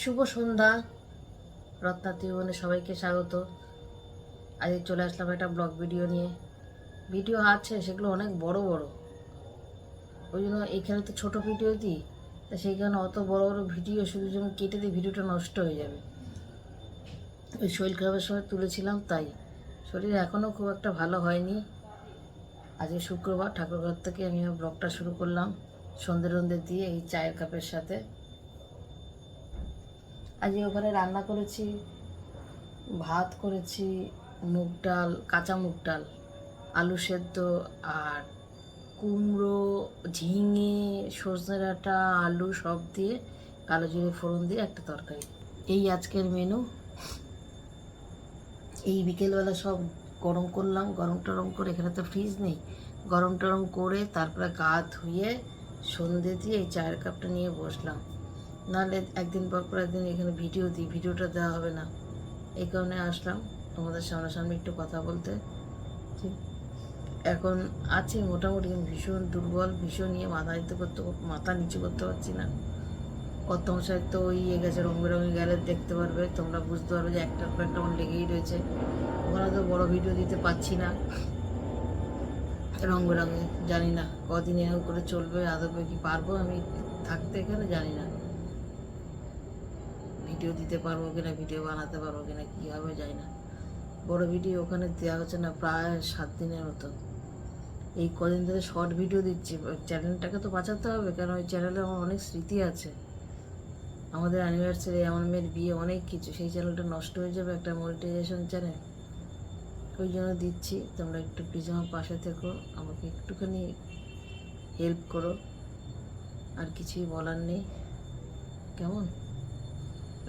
শুভ সন্ধ্যা। রত্নাত্রী জীবনে সবাইকে স্বাগত। আজকে চলে আসলাম একটা ব্লগ ভিডিও নিয়ে। ভিডিও আছে, সেগুলো অনেক বড় বড়। ওই জন্য এখানে তো ছোটো ভিডিও দিই। তা সেই কারণে অত বড় বড় ভিডিও শুধু যেমন কেটে দিই, ভিডিওটা নষ্ট হয়ে যাবে। ওই শরীর খারাপের সময় তুলেছিলাম, তাই। শরীর এখনও খুব একটা ভালো হয়নি। আজকে শুক্রবার, ঠাকুরঘর থেকে আমি ব্লগটা শুরু করলাম। সন্ধে রন্ধে দিয়ে এই চায়ের কাপের সাথে। আজকে ওখানে রান্না করেছি, ভাত করেছি, মুগ ডাল, কাঁচা মুগ ডাল, আলু সেদ্ধ আর কুমড়ো, ঝিঙে সজনে ডাঁটা আলু সব দিয়ে কালো জিরে ফোড়ন দিয়ে একটা তরকারি। এই আজকের মেনু এই বিকেলবেলা সব গরম করলাম, গরম টরম করে এখানে তো ফ্রিজ নেই। গরম টরম করে তারপরে গা ধুয়ে সন্ধে দিয়ে এই চায়ের কাপটা নিয়ে বসলাম। নাহলে একদিন পর পর একদিন এখানে ভিডিও দিই, ভিডিওটা দেওয়া হবে না। এই কারণে আসলাম তোমাদের সামনাসামনি একটু কথা বলতে। ঠিক। এখন আছি মোটামুটি ভীষণ দুর্বল, ভীষণ নিয়ে মাথা নিতে করতে মাথা নিচু করতে পারছি না। কত মশাই তো ইয়ে গেছে রং বেরঙে গেলে দেখতে পারবে, তোমরা বুঝতে পারবে যে একটার পর একটা লেগেই রয়েছে। ওখানে তো বড় ভিডিও দিতে পারছি না। রঙ বেরঙে, জানি না কদিন এরকম করে চলবে আদবে কি পারব আমি থাকতে এখানে জানি না। ভিডিও দিতে পারব কিনা, ভিডিও বানাতে পারব কিনা কী হবে জানি না। বড় ভিডিও ওখানে দেওয়া হচ্ছে না, প্রায় সাত দিনের মতো। এই কদিন ধরে শর্ট ভিডিও দিচ্ছি। চ্যানেলটাকে তো বাঁচাতে হবে কারণ ওই চ্যানেলে আমার অনেক স্মৃতি আছে। আমাদের অ্যানিভার্সারি আমার মেয়ের বিয়ে, অনেক কিছু। সেই চ্যানেলটা নষ্ট হয়ে যাবে একটা মনিটাইজেশন চ্যানেল ওই জন্য দিচ্ছি। তোমরা একটু প্লিজ আমার পাশে থেকো, আমাকে একটুখানি হেল্প করো। আর কিছুই বলার নেই। কেমন?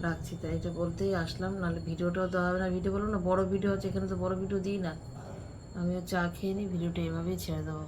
রাখছি, তাই এটা বলতেই আসলাম। নাহলে ভিডিওটাও দেওয়া হবে না, ভিডিও বলো না, বড় ভিডিও আছে এখানে তো বড় ভিডিও দিই না। আমিও চা খেয়ে নিই, ভিডিওটা এভাবেই ছেড়ে দেবো।